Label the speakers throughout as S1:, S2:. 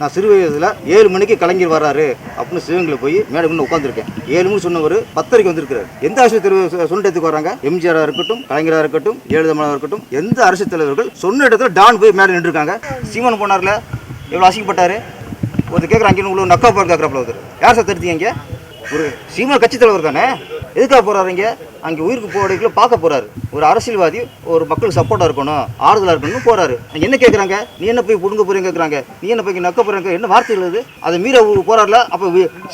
S1: நான் சிறு வயதில் ஏழு மணிக்கு கலைஞர் வர்றாரு அப்படின்னு சிவகங்கையில் போய் மேடை உட்காந்துருக்கேன் ஏழு மணி சொன்னவர் பத்தரைக்கு வந்திருக்கிறார். எந்த அரசு தலைவர் சொன்ன இடத்துக்கு வராங்க? எம்ஜிஆராக இருக்கட்டும் கலைஞராக இருக்கட்டும் ஜெயலலிதா இருக்கட்டும் எந்த அரசு தலைவர்கள்? சொன்ன இடத்துல டான் போய் மேடம் நின்றுருக்காங்க. சீமான் போனார்ல எவ்வளோ அசிங்கப்பட்டாரு? ஒருத்தர் கேட்குறாங்க உள்ள நக்கா போகிற கேட்குறாப்புல ஒருத்தர். யார் சார் தடுத்தீங்க ஒரு சீமான் கட்சி தலைவர் தானே? எதுக்காக போகிறாருங்க அங்கே உயிருக்கு போறதுக்குள்ள பார்க்க போறாரு. ஒரு அரசியல்வாதி ஒரு மக்களுக்கு சப்போர்ட்டா இருக்கணும் ஆறுதலா இருக்கணும்னு போறாரு. அங்க என்ன கேட்குறாங்க நீ என்ன போய் புடுங்க போறீங்க கேட்குறாங்க நீ என்ன போய் நக்க போறீங்க என்ன வார்த்தைகள் இது அதை மீற போறாருல? அப்போ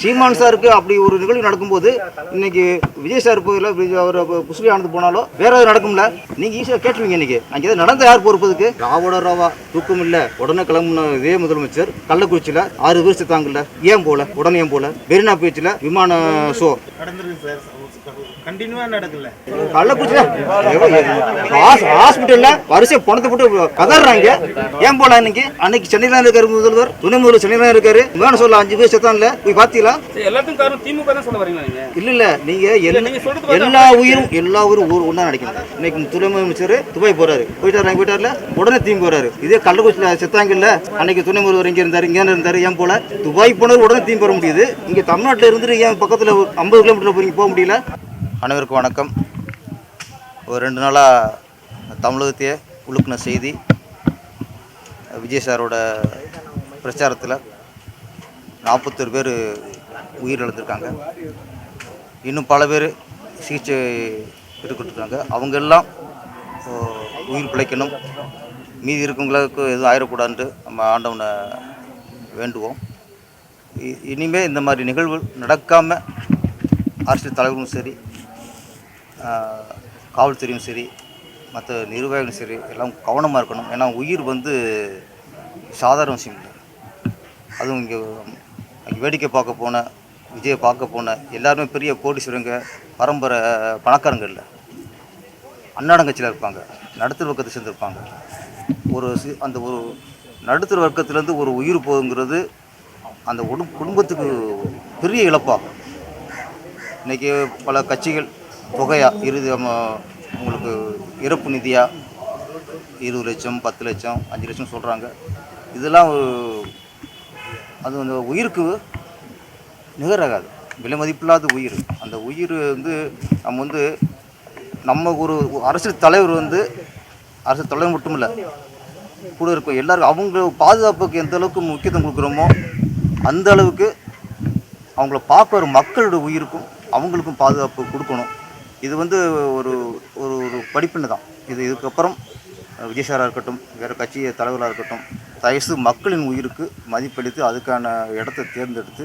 S1: சீமான் சாருக்கு அப்படி ஒரு நிகழ்வு நடக்கும்போது இன்னைக்கு விஜய் சார் போயில அவர் புஸ்லி ஆனது போனாலோ வேற ஏதாவது நடக்கும்ல? நீங்க ஈஸியாக கேட்டுருவீங்க இன்னைக்கு. அங்கே எதாவது நடந்த யார் பொறுப்பதுக்கு ராவோட ராவா தூக்கம் இல்ல. உடனே கிளம்புன இதே முதலமைச்சர் கள்ளக்குறிச்சியில ஆறு பேர் செத்தாங்கல்ல ஏன் போல? உடனே ஏன் போல? மெரினா பீச்சில் விமான ஷோ.
S2: நடந்திருக்கு சார். கண்டினியூவா நடக்கல
S1: கள்ளக்குறிச்சியில் ஹாஸ்பிட்டல்ல வரிசை பணத்தை போட்டு கதறாங்க. ஏன் போல இன்னைக்கு அன்னைக்கு சென்னையில இருக்காரு முதல்வர். துணை முதல்வர் சென்னையில இருக்காரு. வேணும் சொல்ல அஞ்சு பேர் செத்தான்ல போய் பாத்தீங்களா?
S3: சரி, எல்லாத்துக்கும் காரணம் திமுக தான் சொல்ல வரீங்களா நீங்க?
S1: இல்ல இல்ல. நீங்க எல்லா- உயிரும் எல்லா உயிரும் ஊர் ஒன்றா நினைக்கணும். இன்னைக்கு துணை முதலமைச்சர் துபாய் போறாரு. போயிட்டாரு போயிட்டாருல? உடனே தீம்பு போறாரு. இதே கள்ளக்குறிச்சியில் செத்தாங்கல்ல? அன்னைக்கு துணை முதல்வர் இங்க இருந்தாரு இங்க இருந்தாரு. ஏன் போல? துபாய் போனவர் உடனே தீம்பு வர முடியுது. இங்க தமிழ்நாட்டுல இருந்துட்டு ஏன் பக்கத்துல ஒரு ஐம்பது கிலோமீட்டர் போய் போக முடியல? அனைவருக்கும் வணக்கம். ஒரு ரெண்டு நாளாக தமிழகத்தையே உழுக்கின செய்தி விஜய் சாரோட பிரச்சாரத்தில் நாற்பத்தொரு பேர் உயிரிழந்திருக்காங்க. இன்னும் பல பேர் சிகிச்சை எடுத்துக்கிட்டு அவங்க எல்லாம் உயிர் பிழைக்கணும். மீதி இருக்கவங்களுக்கு எதுவும் ஆயிடக்கூடாதுன்ட்டு நம்ம ஆண்டவனை வேண்டுவோம். இ- இந்த மாதிரி நிகழ்வு நடக்காமல் அரசியல் தலைவரும் சரி காவல்துறையும் சரி மற்ற நிர்வாகிகளும் சரி எல்லாம் கவனமாக இருக்கணும். ஏன்னா உயிர் வந்து சாதாரண விஷயம் இல்லை. அதுவும் இங்கே வேடிக்கை பார்க்க போன விஜயை பார்க்க போன எல்லாருமே பெரிய கோடீஸ்வரங்க பரம்பரை பணக்காரங்க இல்லை. அன்னாடங்கட்சியில் இருப்பாங்க. நடுத்தர வர்க்கத்தை சேர்ந்துருப்பாங்க. ஒரு சி அந்த ஒரு நடுத்தர வர்க்கத்துலேருந்து ஒரு உயிர் போகுங்கிறது அந்த உடும் குடும்பத்துக்கு பெரிய இழப்பாகும். இன்றைக்கி பல கட்சிகள் தொகையாக இறுதி உங்களுக்கு இறப்பு நிதியாக இருபது லட்சம் பத்து லட்சம் அஞ்சு லட்சம் சொல்கிறாங்க இதெல்லாம் ஒரு- அது அந்த உயிருக்கு நிகராகாது விலை மதிப்பில்லாத உயிர். அந்த உயிர் வந்து நம்ம வந்து நம்ம ஒரு அரசியல் தலைவர் வந்து அரசியல் தலைவர் மட்டும் இல்லை கூட இருக்கும் எல்லாருக்கும் அவங்க பாதுகாப்புக்கு எந்த அளவுக்கு முக்கியத்துவம் கொடுக்குறோமோ அந்த அளவுக்கு அவங்கள பார்க்க மக்களோட உயிருக்கும் அவங்களுக்கும் பாதுகாப்பு கொடுக்கணும். இது வந்து ஒரு ஒரு ஒரு படிப்புன்னு தான். இது இதுக்கப்புறம் விஜயசாராக விஜய் சாராக இருக்கட்டும் வேறு கட்சி தலைவராக இருக்கட்டும் தயவுசெய்து மக்களின் உயிருக்கு மதிப்பளித்து அதுக்கான இடத்த தேர்ந்தெடுத்து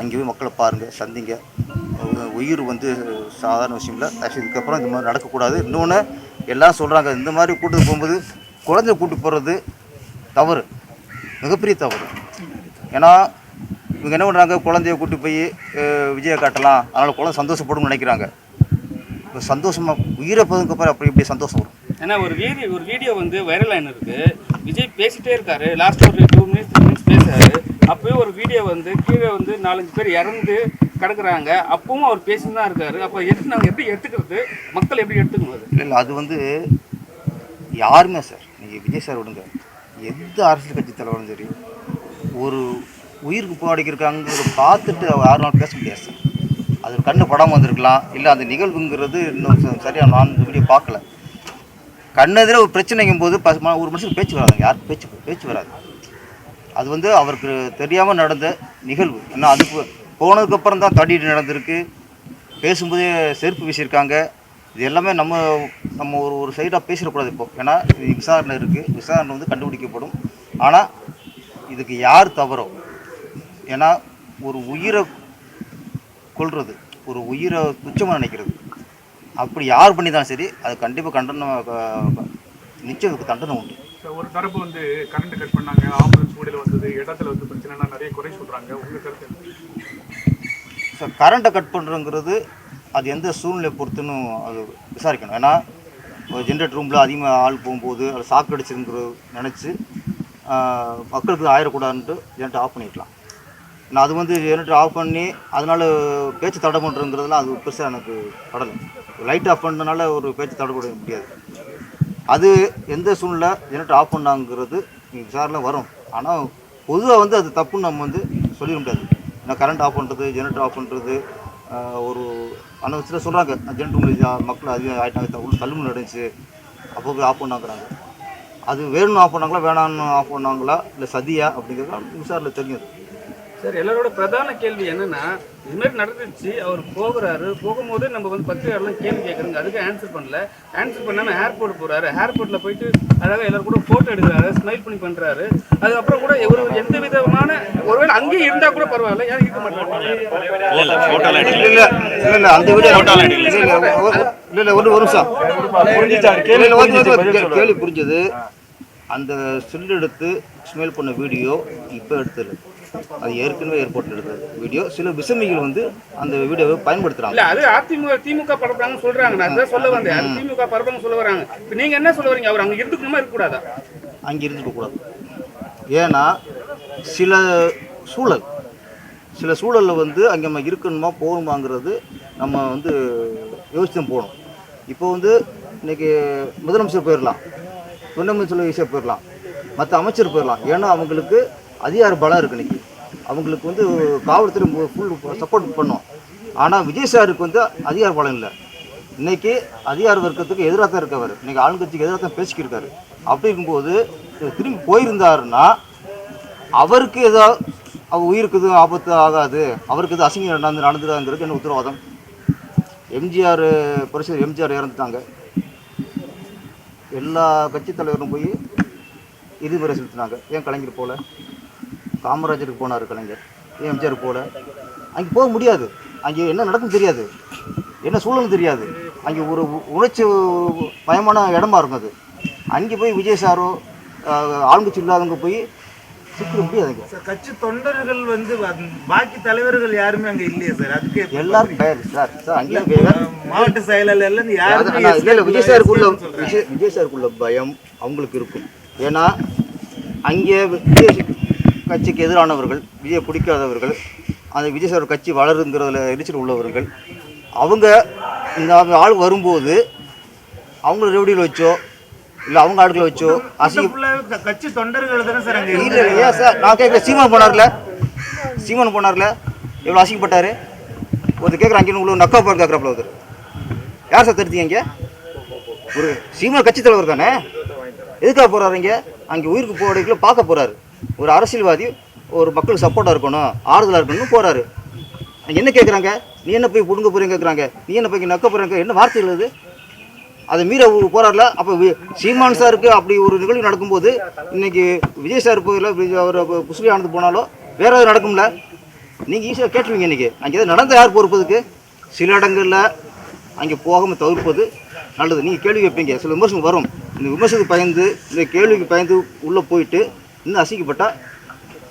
S1: அங்கே போய் மக்களை பாருங்கள் சந்திங்க. உயிர் வந்து சாதாரண விஷயம் இல்லை தயசு இதுக்கப்புறம் இந்த மாதிரி நடக்கக்கூடாது. இன்னொன்று எல்லாம் சொல்கிறாங்க இந்த மாதிரி கூட்டு போகும்போது குழந்தைய கூட்டு போகிறது தவறு. மிகப்பெரிய தவறு. ஏன்னா இவங்க என்ன பண்ணுறாங்க குழந்தைய கூட்டி போய் விஜயை காட்டலாம். அதனால் குழந்தை சந்தோஷப்படும் நினைக்கிறாங்க. இப்போ சந்தோஷமாக உயிரை போதுக்கு அப்புறம் அப்படி இப்படி சந்தோஷம் வரும்.
S3: ஏன்னா ஒரு வீடியோ ஒரு வீடியோ வந்து வைரல் ஆயின்னு இருக்கு விஜய் பேசிட்டே இருக்காரு. லாஸ்ட் ஒரு டூ மினிட்ஸ் த்ரீ மினிட்ஸ் பேசுறாரு. அப்பவே ஒரு வீடியோ வந்து கீழே வந்து நாலஞ்சு பேர் இறந்து கிடக்குறாங்க. அப்பவும் அவர் பேசிட்டு தான் இருக்காரு. அப்போ எடுத்து நாங்கள் எப்படி எடுத்துக்கிறது? மக்கள் எப்படி எடுத்துக்கணும்
S1: இல்லை இல்லை அது வந்து யாருமே சார் நீங்கள் விஜய் சார் விடுங்க. எந்த அரசியல் கட்சி தலைவரும் சரி ஒரு உயிருக்கு போராடிக்கிருக்காங்கிறத பார்த்துட்டு அவர் யாரும் பேச முடியாது சார் அது கண்ணு படாமல் வந்திருக்கலாம் இல்லை அந்த நிகழ்வுங்கிறது இன்னும் சரியாக நான் இந்த வீடியோ பார்க்கல. கண்ணெதிர ஒரு பிரச்சனைங்கும் போது ப- ஒரு மனுஷனுக்கு பேச்சு வராதுங்க யார் பேச்சு பேச்சு வராது. அது வந்து அவருக்கு தெரியாமல் நடந்த நிகழ்வு. ஏன்னா அதுக்கு போனதுக்கப்புறம் தான் தடிட்டு நடந்திருக்கு. பேசும்போதே செருப்பு வீசியிருக்காங்க. இது எல்லாமே நம்ம நம்ம ஒரு ஒரு சைடாக பேசிடக்கூடாது இப்போ. ஏன்னா இது விசாரணை இருக்குது விசாரணை வந்து கண்டுபிடிக்கப்படும். ஆனால் இதுக்கு யார் தவறோ? ஏன்னா ஒரு உயிரை கொல்றது ஒரு உயிரை துச்சமாக நினைக்கிறது. அப்படி யார் பண்ணி தான் சரி அது கண்டிப்பாக கண்டனம் நிச்சயம் தண்டனை உண்டு.
S4: சார், ஒரு தரப்பு வந்து கரண்ட் கட் பண்ணாங்க ஆம்புலன்ஸ் மூடையில் வந்தது இடத்துல வந்து பிரச்சனைனா நிறைய குறை சொல்றாங்க. உங்க கருத்து?
S1: ஸோ கரண்ட்டை கட் பண்ணுறங்கிறது அது எந்த சூழ்நிலை பொறுத்துன்னு அது விசாரிக்கணும். ஏன்னா ஒரு ஜென்ரேட் ரூமில் அதிகமாக ஆள் போகும்போது அது சாக்கு அடிச்சிருங்கிற நினச்சி மக்களுக்கு ஆயிடக்கூடாதுன்ட்டு ஜென்ரேட் ஆஃப் பண்ணிக்கலாம் நான் அது வந்து யூனிட் ஆஃப் பண்ணி அதனால் பேச்சு தடைப்படுறதுங்கிறதுலாம் அது பெருசாக எனக்கு படலை. லைட் ஆஃப் பண்ணனால ஒரு பேச்சு தடைப்பட முடியாது. அது எந்த சூழ்நிலை யூனிட் ஆஃப் பண்ணாங்கிறது விசாரணை வரும். ஆனால் பொதுவாக வந்து அது தப்புன்னு நம்ம வந்து சொல்லிட முடியாது. ஏன்னா கரண்ட் ஆஃப் பண்ணுறது ஜெனரேட்டர் ஆஃப் பண்ணுறது ஒரு அந்த சில சொல்கிறாங்க ஜெனரேட்டர் மக்கள் அதிகம் ஆகிட்டாங்க உள்ள தள்ளுமுள்ள நடந்துச்சு அப்போ போய் ஆஃப் பண்ணாங்கிறாங்க. அது வேணும்னு ஆஃப் பண்ணாங்களா வேணான்னு ஆஃப் பண்ணாங்களா இல்லை சதியா அப்படிங்கிறது விசாரில் தெரியும்
S3: சார் எல்லாரோட பிரதான கேள்வி என்னன்னா இது மாதிரி நடந்துச்சு அவர் போகிறாரு போகும்போது நம்ம வந்து பத்திரிகையாளர்லாம் கேள்வி கேட்குறாங்க அதுக்கு ஆன்சர் பண்ணல. ஆன்சர் பண்ணாம ஏர்போர்ட் போறாரு. ஏர்போர்ட்ல போயிட்டு அழகாக எல்லாரும் கூட போட்டோ எடுக்கிறாரு ஸ்மைல் பண்ணி பண்றாரு. அதுக்கப்புறம் கூட ஒரு எந்த விதமான ஒருவேளை அங்கேயே இருந்தா கூட பரவாயில்ல ஏன் இருக்க மாட்டாங்க.
S1: கேள்வி புரிஞ்சது. அந்த ஸ்டில் எடுத்து ஸ்மெல் பண்ண வீடியோ இப்போ எடுத்தது அது ஏற்கனவே ஏர்போர்ட்டில் எடுத்தது வீடியோ சில விசமிகள் வந்து அந்த வீடியோவை பயன்படுத்துகிறாங்க
S3: இல்ல அது அதிமுக திமுக பரப்புறாங்கன்னு சொல்றாங்க. நான் அதான் சொல்ல வந்தேன். அது திமுக பரப்புறாங்க சொல்ல வராங்க. இப்ப நீங்க என்ன சொல்ல வரீங்க? அவர் அங்க இருக்கணுமா இருக்க கூடாதா
S1: அங்கே இருந்துக்கக்கூடாது ஏன்னா சில சூழல் சில சூழலில் வந்து அங்கே நம்ம இருக்கணுமா போகணுமாங்கிறது நம்ம வந்து யோசிச்சு தான் போகணும். இப்போ வந்து இன்னைக்கு முதலமைச்சர் போயிடலாம் துணை முதலமைச்சர் போயிடலாம் மற்ற அமைச்சர் போயிடலாம் ஏன்னா அவங்களுக்கு அதிகார பலம் இருக்கு இன்னைக்கு. அவங்களுக்கு வந்து காவல்துறை ஃபுல் சப்போர்ட் பண்ணும். ஆனால் விஜய் சாருக்கு வந்து அதிகார பலம் இல்லை. இன்னைக்கு அதிகார வர்க்கத்துக்கு எதிராக தான் இருக்கவர். இன்னைக்கு ஆளுங்கட்சிக்கு எதிராக தான் பேசிக்கிட்டு இருக்காரு அப்படி இருக்கும்போது திரும்பி போயிருந்தாருன்னா அவருக்கு ஏதாவது அவர் உயிருக்கு எதுவும் ஆபத்து ஆகாது. அவருக்கு எதுவும் அசிங்கம் நடந்து நடந்துடாங்கிறது என்ன உத்தரவாதம்? எம்ஜிஆர் பரிசு எம்ஜிஆர் இறந்துட்டாங்க. எல்லா கட்சி தலைவரும் போய் இறுதிமுறை செலுத்தினாங்க. ஏன் கலைஞர் போல? காமராஜருக்கு போனார் கலைஞர் எம்ஜிஆர் போல. அங்கே போக முடியாது. அங்கே என்ன நடக்கும் தெரியாது. என்ன சூழலும் தெரியாது. அங்கே ஒரு உணர்ச்சி பயமான இடமா இருக்கும் அது அங்கே போய் விஜய் சாரோ ஆளுங்கட்சி இல்லாதவங்க போய் சிக்கிட முடியாதுங்க
S2: சார் கட்சி தொண்டர்கள் வந்து பாக்கி தலைவர்கள் யாருமே அங்க இல்லையே சார்? அதுக்கு
S1: எல்லாரும் சார். சார் அங்கேயும் வேற-
S2: மாவட்ட செயலாளர் எல்லாம்
S1: அது-
S2: யாருமே
S1: விஜய் சாருக்குள்ள. விஜய் விஜய் சாருக்குள்ள பயம் அவங்களுக்கு இருக்கும். ஏன்னா அங்கே விஜய் கட்சிக்கு எதிரானவர்கள் விஜய் பிடிக்காதவர்கள் அந்த விஜய் சார் கட்சி வளருங்கிறதுல எரிச்சல் உள்ளவர்கள் அவங்க இந்த ஆள் வரும்போது அவங்கள ரெவடியில் வச்சோ இல்லை அவங்க ஆட்களை வச்சோ அசிங்க
S2: கட்சி தொண்டர்கள் தானே சார்
S1: இல்லை
S2: இருந்தாங்க.
S1: இல்லை ஏன் சார்? நான் கேட்குறேன் சீமான் போனார்ல? சீமான் போனார்ல? எவ்வளோ அசிங்கப்பட்டாரு? ஒருத்தர் கேட்குறான் அங்கே உள்ள நக்கா பார் கேட்குறாப்புல ஒருத்தர். யார் சார் தடுத்தீங்க இங்கே? ஒரு சீமான் கட்சி தலைவர் தானே? எதுக்காக போகிறாரு இங்கே? அங்கே உயிருக்கு போகிறதுக்குள்ள பார்க்க போகிறாரு ஒரு அரசியல்வாதி ஒரு மக்களுக்கு சப்போர்ட்டாக இருக்கணும் ஆறுதலாக இருக்கணும்னு போகிறாரு அங்கே என்ன கேட்குறாங்க நீ என்ன போய் புடுங்க போறீங்க கேட்குறாங்க நீ என்ன போய் நக்க போகிறீங்க என்ன வார்த்தை இது அதை மீற போகிறார்ல அப்போ வி- சீமான் சாருக்கு அப்படி ஒரு நிகழ்வு நடக்கும்போது இன்னைக்கு விஜய் சார் போயில அவர் புசுலி ஆனது போனாலோ வேற எதுவும் நடக்கும்ல? நீங்கள் ஈஸியாக கேட்டுருவீங்க இன்றைக்கி அங்கே ஏதாவது நடந்த யார் பொறுப்பதுக்கு? சில இடங்களில் அங்கே போகாமல் தவிர்ப்பது நல்லது. நீங்கள் கேள்வி கேட்பீங்க சில விமர்சனம் வரும். இந்த விமர்சனத்துக்கு பயந்து இந்த கேள்விக்கு பயந்து உள்ளே போயிட்டு இன்னும் அசிக்கப்பட்டால்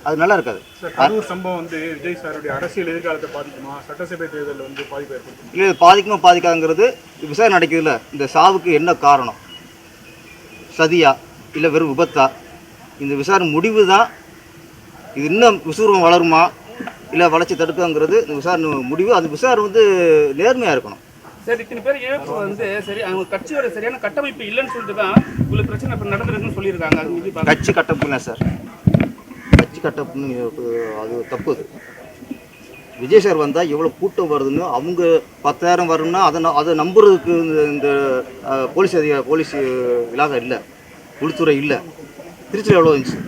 S1: அது நல்லா இருக்காது.
S4: கரூர் சம்பவம் வந்து விஜய் சாருடைய அரசியல் எதிர்காலத்தை பாதிக்குமா? சட்டசபை தேர்தலில் வந்து பாதிப்பு ஏற்படுத்துமா?
S1: இல்லை பாதிக்குமா பாதிக்காதுங்கிறது விசாரணை நடக்குதுல்ல. இந்த சாவுக்கு என்ன காரணம்? சதியா? இல்லை வெறும் விபத்தா? இந்த விசாரணை முடிவு தான் இது இன்னும் விசுவரம் வளருமா? இல்லை வளர்ச்சி தடுக்காங்கிறது இந்த விசாரணை முடிவு. அந்த விசாரணை வந்து நேர்மையாக இருக்கணும்.
S3: சரி இத்தனை பேர் இழப்பு வந்து சரி அவங்க கட்சியோட சரியான கட்டமைப்பு இல்லைன்னு சொல்லிட்டு தான் உங்களுக்கு பிரச்சனை இப்போ நடந்திருக்குன்னு சொல்லியிருக்காங்க. அது மீறி கட்சி
S1: கட்சி கட்டப்புங்க சார்? கட்சி கட்டப்புன்னு அது தப்பு. அது விஜய் சார் வந்தால் எவ்வளோ கூட்டம் வருதுன்னு அவங்க பத்தாயிரம் வரும்னா அதை ந- அதை நம்புறதுக்கு இந்த- இந்த போலீஸ் அதிக போலீஸ் இலாகா இல்லை. உள்துறை இல்லை. திருச்சியில் எவ்வளோ இருந்துச்சு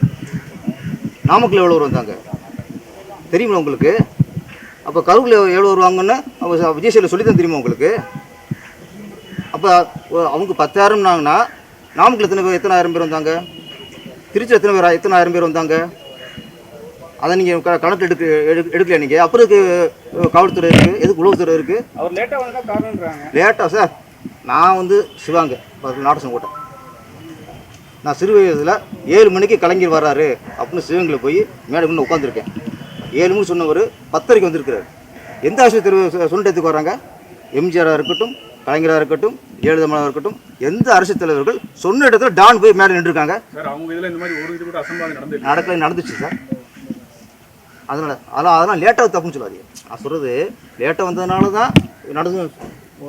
S1: நாமக்கல் எவ்வளோ வந்தாங்க தெரியுமா உங்களுக்கு? அப்போ கரூரில் எவ்வளோ வருவாங்கன்னு அவங்க விஜய் சார் சொல்லி தான் தெரியுமா உங்களுக்கு? அப்போ அவங்க பத்தாயிரம்னாங்கன்னா நாமக்கல் எத்தனை பேர் எத்தனை ஆயிரம் பேர் வந்தாங்க? திருச்சி எத்தனை பேர் எத்தனை ஆயிரம் பேர் வந்தாங்க? அதை நீங்கள் க கணக்கு எடுக்க எடு எடுக்கல நீங்கள் அப்புறம் இதுக்கு அஹ், காவல்துறை இருக்குது எதுக்கு உளவுத்துறை இருக்குது
S3: அவர் லேட்டா வந்தா காரணம்ன்றாங்க
S1: லேட்டாக சார் நான் வந்து சிவாங்க நாடசம் கோட்டை நான் சிறு வயதில் ஏழு மணிக்கு கலைஞர் வர்றாரு அப்படின்னு சிவங்கில் போய் மேடம் முன்ன உட்காந்துருக்கேன் ஏழு மணிக்கு சொன்னவர் பத்தரைக்கு வந்திருக்கிறார். எந்த ஆஸ்பத்திரி சொன்னதுக்கு வராங்க? எம்ஜிஆராக இருக்கட்டும் கலைஞராக இருக்கட்டும் ஜெயலலிதா இருக்கட்டும் எந்த அரசு தலைவர்கள் சொன்ன இடத்துல டான் போய் மேலே நின்றுருக்காங்க? நடக்கல நடந்துச்சு சார். அதனால் அதெல்லாம் அதெல்லாம் லேட்டாக தப்புன்னு சொல்லாதீங்க. நான் சொல்கிறது லேட்டாக வந்ததுனால தான் நடந்து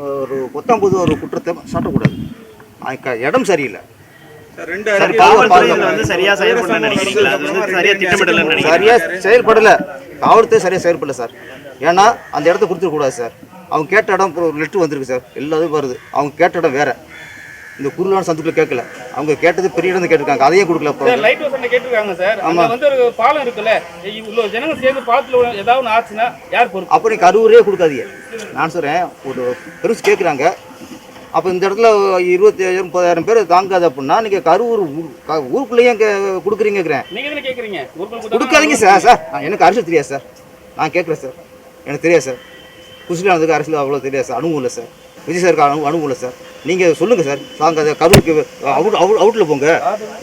S1: ஒரு பொத்தாம் புது ஒரு குற்றத்தை சாட்டக்கூடாது. இடம் சரியில்லை.
S5: சரியா செயல்படலன்னு நினைக்கிறீங்களா? அது வந்து சரியா திட்டமிடலன்னு நினைக்கிறீங்களா?
S1: சரியா செயல்படல. காவல்துறை சரியா செயல்படல சார். ஏன்னா அந்த இடத்த கொடுத்துடக்கூடாது சார். அவங்க கேட்ட இடம் லெட்ரு வந்திருக்கு சார். எல்லாத்தையும் வருது. அவங்க கேட்ட இடம் வேற. இந்த குருளான சந்துக்குள்ள கேட்கல. அவங்க கேட்டது பெரிய இடம் கேட்டிருக்காங்க. அதையும் கொடுக்கல
S3: லைட் ஹவுஸ் கேட்டிருக்காங்க சார். அங்க வந்து ஒரு பாலம் இருக்குல்ல. இவ்வளவு ஜனங்க சேர்ந்து பாலத்துல ஒரு- ஏதாவது ஒண்ணு ஆச்சுன்னா யார் பொறுப்பு?
S1: அப்போ நீ கரூரே கொடுக்காதீங்க. நான் சொல்கிறேன் ஒரு பெருசு கேட்குறாங்க அப்போ இந்த இடத்துல இருபத்தி ஐயாயிரம் முப்பதாயிரம் பேர் தாங்காது அப்படின்னா நீங்கள் கரூர் ஊருக்குள்ளேயே இங்கே
S3: கேக்குறீங்க? ஊருக்குள்ள
S1: கொடுக்காதீங்க சார் சார். எனக்கு அரசியல் தெரியாது சார். நான் கேட்குறேன் சார். எனக்கு தெரியாது சார். குசிலானதுக்கு அரசியல் அவ்வளோ தெரியாது சார். அனுபவம் இல்லை சார். விஜய் சாருக்கு அனு அனுபவம் இல்லை சார். நீங்கள் சொல்லுங்கள் சார். அதை கரூருக்கு அவுட் அவுட் அவுட்டில் போங்க.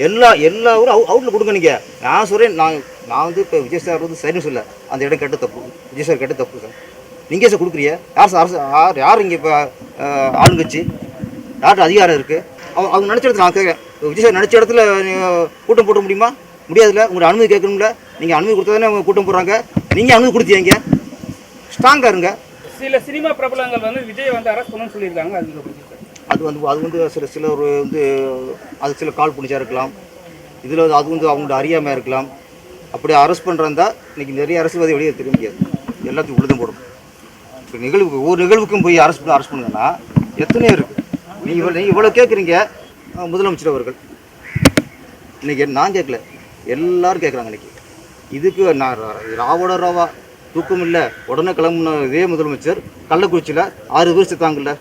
S1: எல்லா எல்லா ஊரும் அவு அவுட்டில் கொடுங்க நீங்கள் நான் சொல்கிறேன் நான் நான் வந்து இப்போ விஜய் சார் வந்து சரின்னு சொல்ல. அந்த இடம் கேட்ட தப்பு. விஜய் சார் கேட்ட தப்பு சார். நீங்கள் சார் கொடுக்குறிய யார் சார் அரசு யார் யார் இங்கே இப்போ ஆளுங்கட்சி? யார்கிட்ட அதிகாரம் இருக்குது அவங்க அவங்க நினச்ச இடத்துல நான் கேட்குறேன். விஜய் சார் நினச்ச இடத்துல கூட்டம் போட முடியுமா? முடியாதுல்ல? உங்களோட அனுமதி கேட்கணும்ல? நீங்கள் அனுமதி கொடுத்தா தானே அவங்க கூட்டம் போடுறாங்க? நீங்கள் அனுமதி கொடுத்தீங்க ஸ்ட்ராங்காக இருங்க.
S3: சில சினிமா பிரபலங்கள் வந்து விஜய் வந்து அரெஸ்ட் பண்ணணும்னு சொல்லியிருக்காங்க. அது?
S1: அது வந்து அது வந்து சில சில ஒரு வந்து அது சில கால் பிடிச்சா இருக்கலாம். இதில் அது வந்து அவங்களோட அறியாமையாக இருக்கலாம். அப்படி அரெஸ்ட் பண்ணுறதா இன்னைக்கு நிறைய அரசியல்வாதி வெளியே தெரிய முடியாது எல்லாத்தையும் உள்ளதும் போடும். இப்போ நிகழ்வுக்கு ஒவ்வொரு நிகழ்வுக்கும் போய் அரெஸ்ட் பண்ண அரெஸ்ட் பண்ணுங்கன்னா எத்தனையோ இருக்குது நீங்கள் இவ்வளோ நீங்கள் இவ்வளோ கேட்குறீங்க முதலமைச்சர் அவர்கள். இன்னைக்கு நான் கேட்கல எல்லாரும் கேட்குறாங்க இன்னைக்கு. இதுக்கு நான் ராவோட ராவா. தூக்கம் இல்லை. உடனே கிளம்புன இதே முதலமைச்சர் கள்ளக்குறிச்சியில் ஆறு பேர் செத்தாங்கல்ல.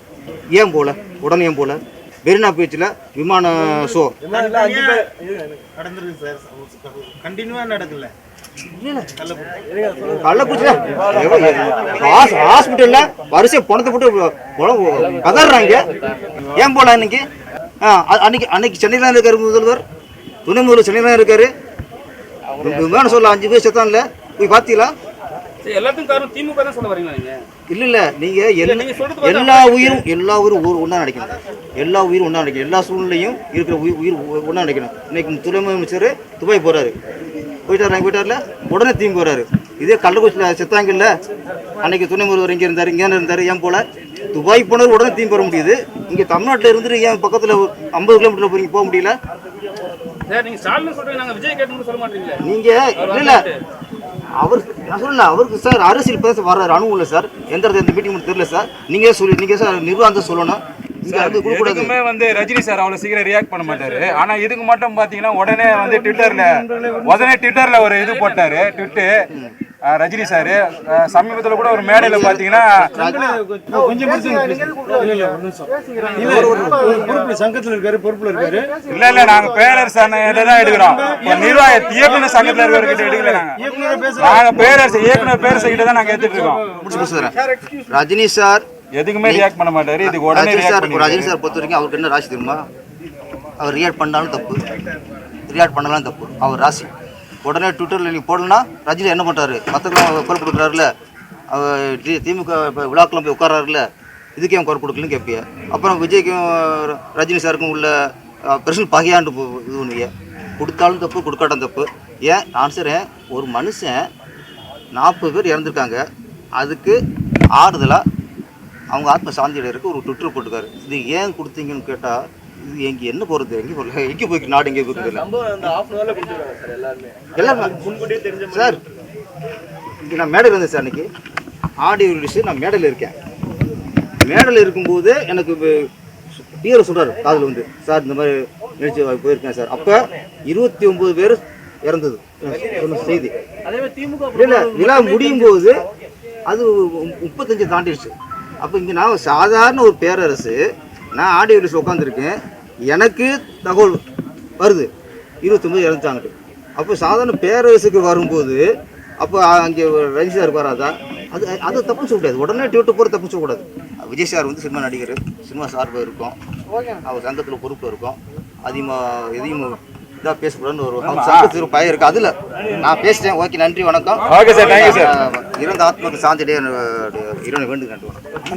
S1: ஏன் போகல உடனே ஏன் போகல மெரினா பீச்சில் விமான ஷோ.
S2: நடந்துருக்கு சார். கண்டினியூவாக நடக்கல.
S1: கள்ளக்குறிச்சியில் ஹாஸ்பிட்டலில் வரிசை பணத்தை போட்டு பதறாங்க ஏன் போல இன்னைக்கு அன்னைக்கு அன்னைக்கு சென்னையில் தான் இருக்காரு முதல்வர். துணை முதல்வர் சென்னையில் தான் இருக்காரு விமான சொல்ல அஞ்சு பேர் செத்தான்ல. போய் பார்த்தீங்களா
S3: எல்லாத்துக்கும் காரணம் திமுக தான் சொல்ல வரீங்களா நீங்க?
S1: இல்ல இல்ல. நீங்க எல்லா- உயிரும் எல்லா உயிரும் ஊர் ஒன்றா நினைக்கணும் எல்லா உயிரும் ஒன்றா நினைக்கணும் எல்லா சூழ்நிலையும் இருக்கிற உயிர் உயிர் ஒன்றா நினைக்கணும் இன்னைக்கு துணை முதலமைச்சர் துபாய் போறாரு. போயிட்டாரு அங்கே போயிட்டார்ல? உடனே தீம்பி போறாரு. இதே கள்ளக்குறிச்சியில் செத்தாங்கல்ல அன்னைக்கு துணை முதல்வர் இங்கே இருந்தார் இங்கே இருந்தார் ஏன் போல? துபாய் போனவர் உடனே தீம்பி வர முடியுது. இங்கே தமிழ்நாட்டில் இருந்துட்டு ஏன் பக்கத்தில் ஐம்பது கிலோமீட்டர் போறீங்க போக முடியல?
S3: நீங்க
S1: இல்ல அவர் நான் சொல்லல அவருக்கு சார் அரசியல் பேச வர்றாரு அனுபவம் இல்லை சார். எந்த இடத்துல எந்த மீட்டிங் தெரியல சார். நீங்க சொல்லி நீங்க சார் நிர்வாகம் சொல்லணும்.
S6: எதுக்குமே வந்து ரஜினி சார் அவ்வளவு சீக்கிரம் ரியாக்ட் பண்ண மாட்டாரு. ஆனா இதுக்கு மட்டும் பாத்தீங்கன்னா உடனே வந்து ட்விட்டர்ல உடனே ட்விட்டர்ல ஒரு இது போட்டாரு ட்விட்டு ரஜினி சார். சமீபத்துல கூட ஒரு மேடையில பாத்தீங்கன்னா
S7: பொறுப்புல சங்கத்துல இருக்காரு பொறுப்புல இருக்காரு.
S6: இல்ல இல்ல நாங்க பேரரசு தான் எடுக்கிறோம். நிர்வாக இயக்குனர் சங்கத்துல இருக்கிறவர்கிட்ட எடுக்கல நாங்க. பேரரசு இயக்குனர் பேரரசு கிட்ட தான் நாங்க எடுத்துட்டு இருக்கோம்.
S1: ரஜினி சார்
S6: எதுக்குமே ரியாக்ட் பண்ண மாட்டாரு. இதுக்கு உடனே
S1: ரஜினி
S6: ரியாக்ட்
S1: சார்
S6: பண்ணி
S1: ரஜினி சார் பொறுத்த வரைக்கும் அவருக்கு என்ன ராசி தெரியுமா? அவர் ரியாக்ட் பண்ணாலும் தப்பு. ரியாக்ட் பண்ணலாம் தப்பு. அவர் ராசி. உடனே ட்விட்டரில் நீ போடலன்னா ரஜினி என்ன பண்ணுறாரு மற்றவங்க குரல் கொடுக்குறாருல. திமுக இப்போ விழாக்கெல்லாம் போய் உட்காராருல இதுக்கே அவன் குரல் கொடுக்கலன்னு கேட்பிய? அப்புறம் விஜய்க்கும் ரஜினி சாருக்கும் உள்ள பிரச்சனை பகையாண்டு இது பண்ணுவிய கொடுத்தாலும் தப்பு கொடுக்காட்டும் தப்பு. ஏன்? சொல்கிறேன் ஒரு மனுஷன் நாற்பது பேர் இறந்துருக்காங்க. அதுக்கு ஆறுதலாக அவங்க ஆத்ம சாந்தி அடையறதுக்கு ஒரு ட்விட்டர் போட்டுக்காரு. இது ஏன் கொடுத்தீங்கன்னு கேட்டால் இது எங்கே என்ன போகிறது எங்கே போகல எங்கே போய்க்கு நாடு எங்கே
S5: சார் எல்லாருமே.
S1: சார் இங்கே நான் மேடையில் இருந்தேன் சார் அன்னைக்கு. ஆடியோ ரிலீஸ் நான் மேடையில் இருக்கேன். மேடையில் இருக்கும்போது எனக்கு டிஆர் சொல்கிறாரு காதில் வந்து. சார் இந்த மாதிரி நிகழ்ச்சி போயிருக்கேன் சார். அப்போ இருபத்தி ஒம்பது பேர் இறந்தது. செய்தி. இல்ல விழா முடியும் போது அது முப்பத்தஞ்சு தாண்டிடுச்சு. அப்போ இங்கே நான் சாதாரண ஒரு பேரரசு நான் ஆடியோ ரிலீஸ் உட்காந்துருக்கேன் எனக்கு தகவல் வருது. இருபத்தொம்பது இறந்துட்டாங்கட்டு. அப்போ சாதாரண பேரரசுக்கு வரும்போது அப்போ அங்கே ரஜினி சார் வராதா அது அது தப்பு சொல்ல முடியாது. உடனே டியூட்டு போகிற தப்பு சொல்லக்கூடாது விஜய் சார் வந்து சினிமா நடிகர் சினிமா சார்பாக இருக்கும். அவர் சங்கத்தில் பொறுப்பு இருக்கும். அதிகமாக எதையும் இதாக பேசக்கூடாதுன்னு ஒரு சங்கத்தில் பயம் இருக்குது அதில் நான் பேசிட்டேன். ஓகே நன்றி வணக்கம்.
S6: Okay sir. Thank you sir.
S1: இறந்த ஆத்மாக்கு சாந்திடைய இறைவனை வேண்டுகிறேன்